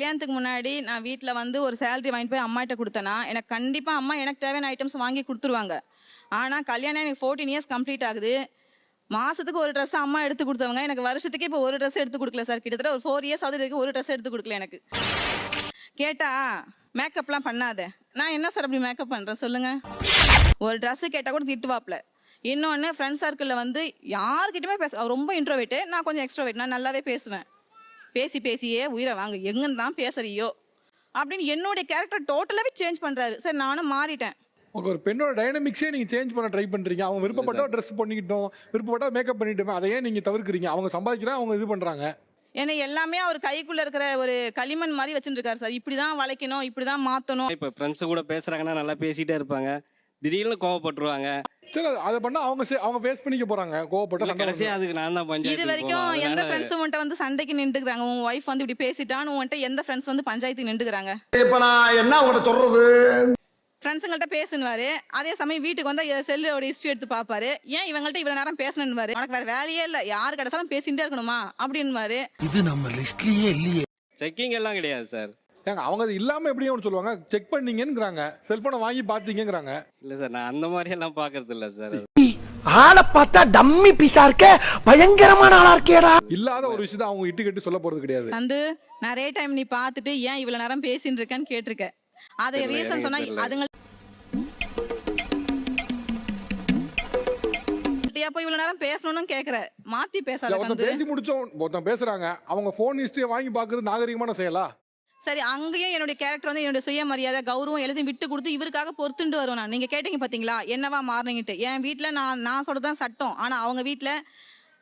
கல்யாணத்துக்கு முன்னாடி நான் வீட்டில் வந்து ஒரு சேலரி வாங்கிட்டு போய் அம்மாட்ட கொடுத்தேன்னா எனக்கு கண்டிப்பாக அம்மா எனக்கு தேவையான ஐட்டம்ஸ் வாங்கி கொடுத்துருவாங்க. ஆனால் கல்யாணம் எனக்கு ஃபோர்டீன் இயர்ஸ் கம்ப்ளீட் ஆகுது. மாசத்துக்கு ஒரு ட்ரெஸ் அம்மா எடுத்து கொடுத்தவங்க எனக்கு வருஷத்துக்கு இப்போ ஒரு ட்ரெஸ் எடுத்து கொடுக்கல சார் கிட்டத்தட்ட ஒரு ஃபோர் இயர்ஸ் ஆகுது ஒரு ட்ரெஸ் எடுத்து கொடுக்கல எனக்கு. கேட்டா மேக்கப்லாம் பண்ணாத. நான் என்ன சார் அப்படி மேக்கப் பண்ணுறேன் சொல்லுங்க. ஒரு ட்ரெஸ்ஸு கேட்டால் கூட திட்டுவாப்ல. இன்னொன்று ஃப்ரெண்ட் சர்க்கிளில் வந்து யார்கிட்டயுமே பேச ரொம்ப இன்ட்ரோவேட்டு நான் கொஞ்சம் எக்ஸ்ட்ரோவேட் நான் நல்லாவே பேசுவேன். பேசி பேசியே உயிரை வாங்க. எங்கன்னு தான் பேசுறியோ? அப்படின்னு என்னுடைய கேரக்டர் டோட்டலாகவே சேஞ்ச் பண்ணுறாரு சரி நானும் மாறிட்டேன். ஒரு பெண்ணோட டைனமிக்ஸே நீங்க சேஞ்ச் பண்ண ட்ரை பண்றீங்க. அவங்க விருப்பப்பட்ட ட்ரெஸ் பண்ணிக்கிட்டோம் விருப்பப்பட்டா மேக்கப் பண்ணிட்டோம் அதை ஏன் நீங்க தவிர்க்கிறீங்க. அவங்க சம்பாதிக்கிறா அவங்க இது பண்றாங்க. ஏன்னா எல்லாமே அவர் கைக்குள்ள இருக்கிற ஒரு களிமண் மாதிரி வச்சுட்டு இருக்காரு சார். இப்படிதான் வளைக்கணும் இப்படிதான் மாத்தணும். இப்போ ஃப்ரெண்ட்ஸு கூட பேசுறாங்கன்னா நல்லா பேசிட்டே இருப்பாங்க. திடீர்னு கோவப்பட்டுருவாங்க. சரி அதை பண்ணா அவங்க சே- அவங்க ஃபேஸ் பண்ணிக்க போறாங்க. கோவப்பட்ட அதுக்கு நான் தான் இது பஞ்சாயத்து வரைக்கும் எந்த ஃப்ரெண்ட்ஸும் உன்ட்ட வந்து சண்டைக்கு நின்றுக்கிறாங்க? உன் ஒய்ஃப் வந்து இப்படி பேசிட்டான்னு உன்ட்ட எந்த ஃப்ரெண்ட்ஸ் வந்து பஞ்சாயத்துக்கு நின்றுக்கிறாங்க? இப்ப நான் என்ன உங்கள்ட்ட சொல்றது? ஃப்ரெண்ட்ஸுங்கள்ட்ட பேசுனுவாரு அதே சமயம் வீட்டுக்கு வந்து செல்லோட ஹிஸ்ட்ரி எடுத்து பார்ப்பாரு ஏன் இவங்கள்ட்ட இவ்வளவு நேரம் பேசணுன்னுவாரு? உனக்கு வேற வேலையே இல்ல. யாரு கிடைச்சாலும் பேசிட்டே இருக்கணுமா? அப்படின்னுவாரு. இது நம்ம லிஸ்ட்லயே இல்லையே. செக்கிங் எல்லாம் கிடையாது சார் ஏங்க அவங்க அது இல்லாம எப்படியும் ஒன்று சொல்லுவாங்க. செக் பண்ணீங்கங்கிறாங்க செல்போனை வாங்கி பார்த்தீங்கங்கிறாங்க. இல்ல சார் நான் அந்த மாதிரி எல்லாம் பாக்குறது இல்ல சார் ஆளை பார்த்தா டம்மி பீஸா இருக்க? பயங்கரமான ஆளா இருக்கேடா இல்லாத ஒரு விஷயத்தை அவங்க இட்டு கட்டி சொல்ல போறது கிடையாது. வந்து நிறைய டைம் நீ பார்த்துட்டு ஏன் இவ்வளவு நேரம் பேசிட்டு இருக்கேன்னு கேட்டிருக்க. அதை ரீசன் சொன்னா. அதுங்க அப்ப இவ்வளவு நேரம் பேசணும்னு கேக்குற. மாத்தி பேசாத ஒருத்தன். பேசி முடிச்சோம் ஒருத்தன் பேசுறாங்க. அவங்க போன் ஹிஸ்டரியை வாங்கி பாக்குறது நாகரிகமான செயலா? சரி அங்கேயும் என்னுடைய கேரக்டர் வந்து என்னுடைய சுயமரியாதை கௌரவம் எழுதி விட்டு கொடுத்து இவருக்காக பொறுத்துண்டு வருவேன் நான். நீங்க கேட்டீங்க பாத்தீங்களா? என்னவா மாறினீங்கட்டு என் வீட்டில் நான் நான் சொல்றதுதான் சட்டம். ஆனா அவங்க வீட்டில்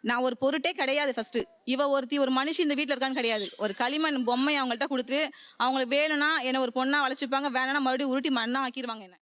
நான் ஒரு பொருட்டே கிடையாது ஃபர்ஸ்ட் இவ ஒருத்தி ஒரு மனுஷி இந்த வீட்டில் இருக்கான்னு கிடையாது. ஒரு களிமண் பொம்மை அவங்கள்ட்ட கொடுத்துட்டு அவங்களுக்கு வேணும்னா என்ன ஒரு பொண்ணா வளைச்சிப்பாங்க வேணும்னா மறுபடியும் உருட்டி மண்ணா ஆக்கிடுவாங்க என்ன.